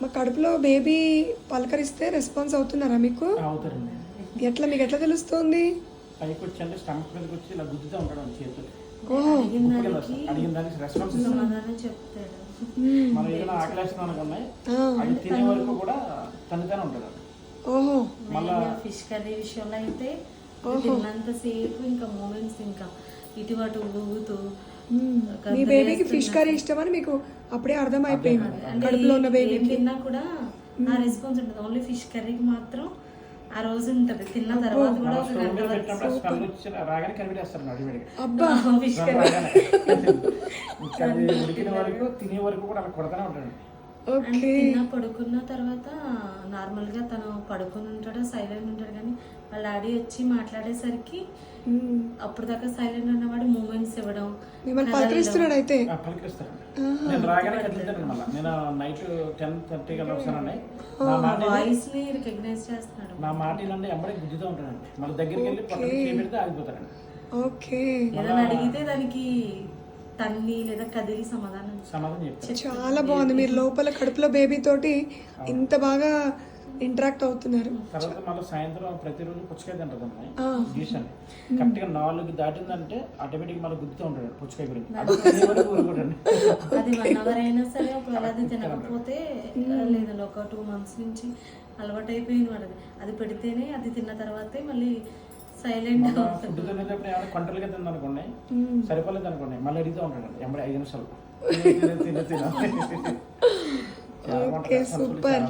మా కడుపులో baby పలకరిస్తే response అవుతున్నారా మీకు? అవుతారండి. ఎట్లా మీకు ఎట్లా తెలుస్తుంది? పైకి వచ్చి అంటే స్టమక్ మీదకి వచ్చి ఇలా గుద్దుతూ ఉంటాడు అండి చేతులు. ఓహో అడిగిన ఉప్పు కింద దానికి వస్తుంది. అడిగిన దానికి రెస్పాన్స్ ఇస్తాం సమాధానం చెప్తాడు. మ్మ్. మనం ఏదైనా ఆకలేస్తున్నాం అనుకున్నాయి ఆ, అది తినే వరకు కూడా ఉంటాడు ఓహో. మళ్ళా ఫిష్ కర్రీ విషయంలో అయితే ఇంకా మూమెంట్స్ ఇంకా ఇటు అటు ఊగుతూ. మీ బేబీకి ఫిష్ కర్రీ ఇష్టమని మీకు అప్పుడే అర్థమైపోయింది. అంటే కడుపులో ఉన్న ఏం బేబీకి తిన్నా కూడా ఆ రెస్పాన్స్ ఉంటుంది. ఓన్లీ ఫిష్ కర్రీకి మాత్రం ఆ రోజు ఉంటుంది. తిన్న తర్వాత కూడా ఒక గంట అబ్బా. ఫిష్ అది ఉడికిన వరకు తినే వరకు కూడా అలా కొడతానే ఉంటాడు. అంటే తిన్న పడుకున్న తర్వాత నార్మల్గా తను పడుకుని ఉంటాడు సైలెంట్ ఉంటాడు. కానీ డాడీ వచ్చి మాట్లాడేసరికి. అప్పుడు దాకా సైలెంట్ ఉన్నవాడు మూమెంట్స్ ఇవ్వడం మిమ్మల్ని పలకరిస్తున్నాడు అయితే? ఆ, పలికిస్తారండి నేను రాగానే కదులుతాను మళ్ళీ నేను నైట్ టెన్ థర్టీ కల్లా వస్తానండి నా మాట వాయిస్ని రికగ్నైజ్ చేస్తున్నాడు. నా మాట ఇలాంటి ఎంబడే గుద్దుతూ ఉంటానండి మళ్ళీ దగ్గరికి వెళ్ళి పక్కన చేపెడితే ఆగిపోతారండి ఓకే. ఏదైనా అడిగితే దానికి తన్ని లేదా కదిలి సమాధానం చాలా బాగుంది. మీరు లోపల కడుపులో బేబీ తోటి ఇంత బాగా ఇంటరాక్ట్ అవుతున్నారు. తర్వాత మళ్ళీ సాయంత్రం ప్రతిరోజు పుచ్చకాయ తింటుందండి ఆ. జ్యూస్ కరెక్ట్గా నాలుగు దాటిందంటే ఆటోమేటిక్ మళ్ళీ గుద్దుతూ ఉంటాడు పుచ్చకాయ గురించి అది వన్ అవర్ అయినా సరే ఒకవేళ అది తినకపోతే లేదండి ఒక టూ మంత్స్ నుంచి అలవాటు అయిపోయింది మాట అది అది పెడితేనే అది తిన్న తర్వాతే మళ్ళీ సైలెంట్ ఫుడ్ తినేటప్పుడు ఏమైనా తిందనుకోండి సరిపోలేదు అనుకోండి మళ్ళీ అడుగుతూ ఉంటాడు. ఎంబడి ఐదు నిమిషాలు. Okay, super.